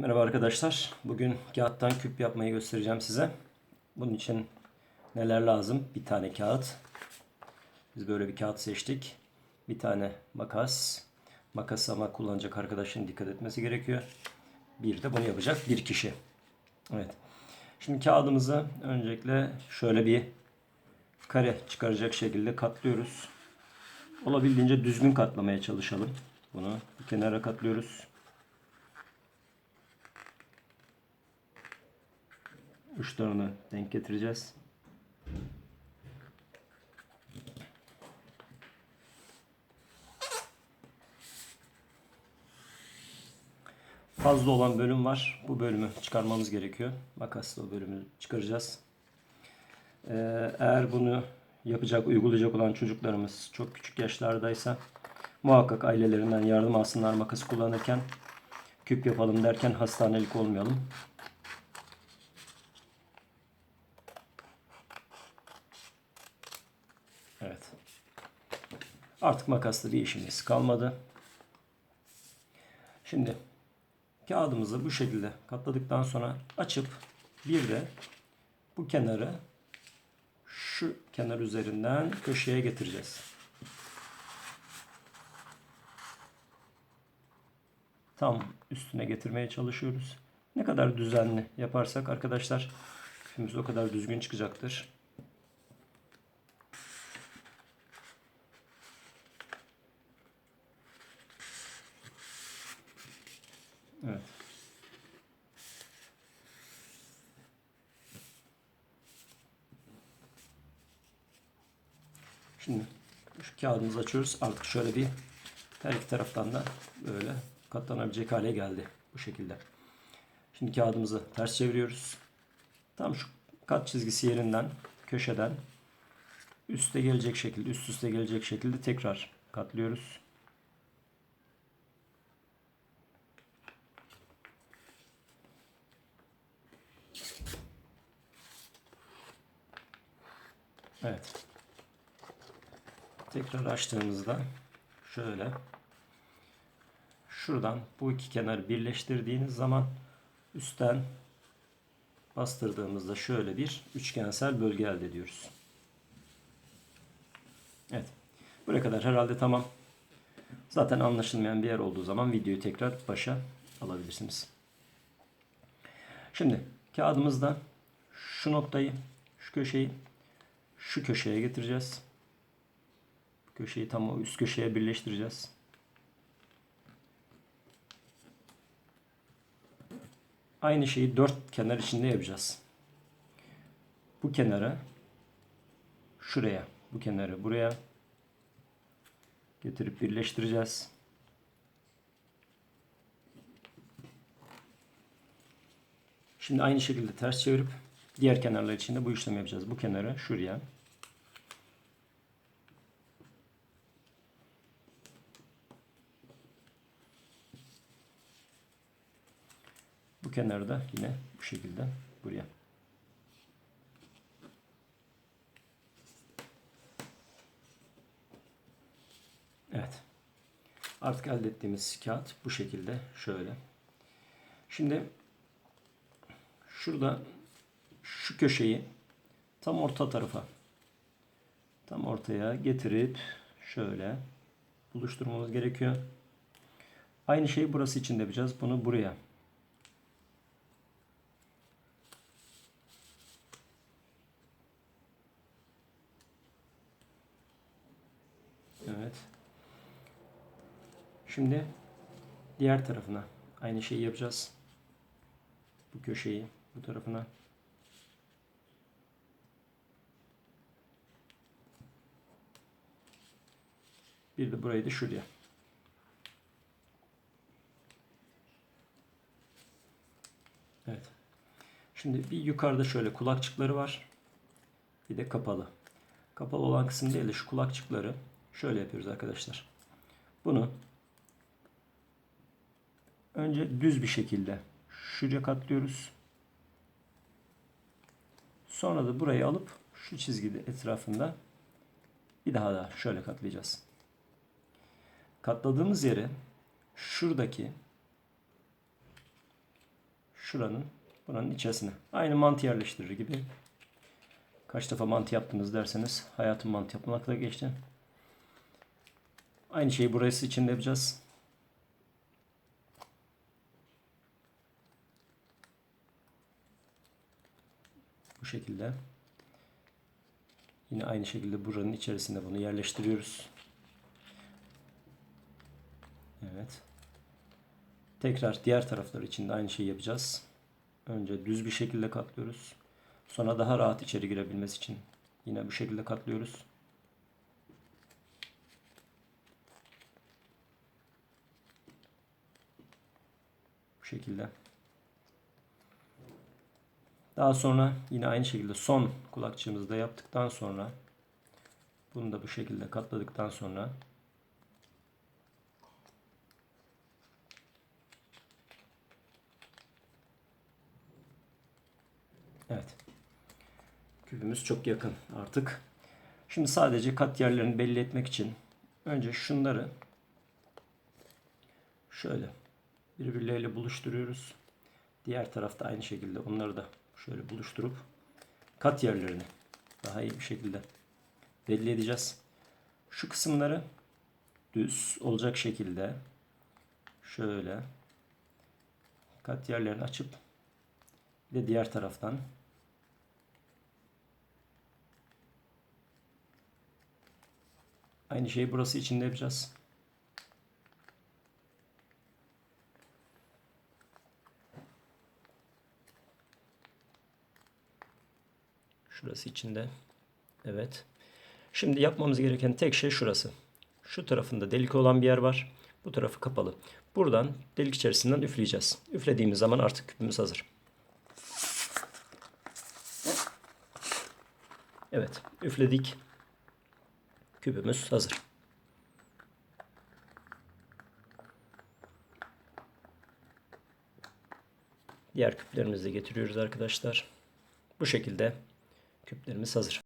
Merhaba arkadaşlar. Bugün kağıttan küp yapmayı göstereceğim size. Bunun için neler lazım? Bir tane kağıt. Biz böyle bir kağıt seçtik. Bir tane makas. Makas ama kullanacak arkadaşın dikkat etmesi gerekiyor. Bir de bunu yapacak bir kişi. Evet. Şimdi kağıdımızı öncelikle şöyle bir kare çıkaracak şekilde katlıyoruz. Olabildiğince düzgün katlamaya çalışalım. Bunu bir kenara katlıyoruz. Uçlarını denk getireceğiz. Fazla olan bölüm var. Bu bölümü çıkarmamız gerekiyor. Makasla o bölümü çıkaracağız. Ee, eğer bunu yapacak, uygulayacak olan çocuklarımız çok küçük yaşlardaysa muhakkak ailelerinden yardım alsınlar makası kullanırken. Küp yapalım derken hastanelik olmayalım. Evet. Artık makasla bir işimiz kalmadı. Şimdi kağıdımızı bu şekilde katladıktan sonra açıp bir de bu kenarı şu kenar üzerinden köşeye getireceğiz. Tam üstüne getirmeye çalışıyoruz. Ne kadar düzenli yaparsak arkadaşlar küpümüz o kadar düzgün çıkacaktır. Evet. Şimdi şu kağıdımızı açıyoruz. Artık şöyle bir her iki taraftan da böyle katlanabilecek hale geldi. Bu şekilde. Şimdi kağıdımızı ters çeviriyoruz. Tam şu kat çizgisi yerinden köşeden üste gelecek şekilde üst üste gelecek şekilde tekrar katlıyoruz. Evet. Tekrar açtığımızda şöyle şuradan bu iki kenarı birleştirdiğiniz zaman üstten bastırdığımızda şöyle bir üçgensel bölge elde ediyoruz. Evet. Buraya kadar herhalde tamam. Zaten anlaşılmayan bir yer olduğu zaman videoyu tekrar başa alabilirsiniz. Şimdi kağıdımızda şu noktayı, şu köşeyi şu köşeye getireceğiz. Köşeyi tam o üst köşeye birleştireceğiz. Aynı şeyi dört kenar içinde yapacağız. Bu kenarı şuraya, bu kenarı buraya getirip birleştireceğiz. Şimdi aynı şekilde ters çevirip diğer kenarlar için de bu işlemi yapacağız. Bu kenarı şuraya. Bu kenarı da yine bu şekilde buraya. Evet. Artık elde ettiğimiz kağıt bu şekilde şöyle. Şimdi şurada şu köşeyi tam orta tarafa tam ortaya getirip şöyle buluşturmamız gerekiyor. Aynı şeyi burası için de yapacağız. Bunu buraya Evet. Şimdi diğer tarafına aynı şeyi yapacağız. Bu köşeyi bu tarafına Bir de burayı da şuraya. Evet. Şimdi bir yukarıda şöyle kulakçıkları var. Bir de kapalı. Kapalı olan kısım değil de şu kulakçıkları şöyle yapıyoruz arkadaşlar. Bunu önce düz bir şekilde şuraya katlıyoruz. Sonra da burayı alıp şu çizgide etrafında bir daha da şöyle katlayacağız. Katladığımız yere şuradaki şuranın buranın içerisine. Aynı mantı yerleştirir gibi. Kaç defa mantı yaptınız derseniz hayatım mantı yapmakla geçti. Aynı şeyi burası için de yapacağız. Bu şekilde. Yine aynı şekilde buranın içerisinde bunu yerleştiriyoruz. Evet. Tekrar diğer taraflar için de aynı şeyi yapacağız. Önce düz bir şekilde katlıyoruz. Sonra daha rahat içeri girebilmesi için yine bu şekilde katlıyoruz. Bu şekilde. Daha sonra yine aynı şekilde son kulakçığımızı da yaptıktan sonra bunu da bu şekilde katladıktan sonra Evet. Küpümüz çok yakın artık. Şimdi sadece kat yerlerini belli etmek için önce şunları şöyle birbirleriyle buluşturuyoruz. Diğer tarafta aynı şekilde onları da şöyle buluşturup kat yerlerini daha iyi bir şekilde belli edeceğiz. Şu kısımları düz olacak şekilde şöyle kat yerlerini açıp bir de diğer taraftan aynı şeyi burası için de yapacağız. Şurası içinde. Evet. Şimdi yapmamız gereken tek şey şurası. Şu tarafında delik olan bir yer var. Bu tarafı kapalı. Buradan delik içerisinden üfleyeceğiz. Üflediğimiz zaman artık küpümüz hazır. Evet, üfledik. Küpümüz hazır. Diğer küplerimizi de getiriyoruz arkadaşlar. Bu şekilde küplerimiz hazır.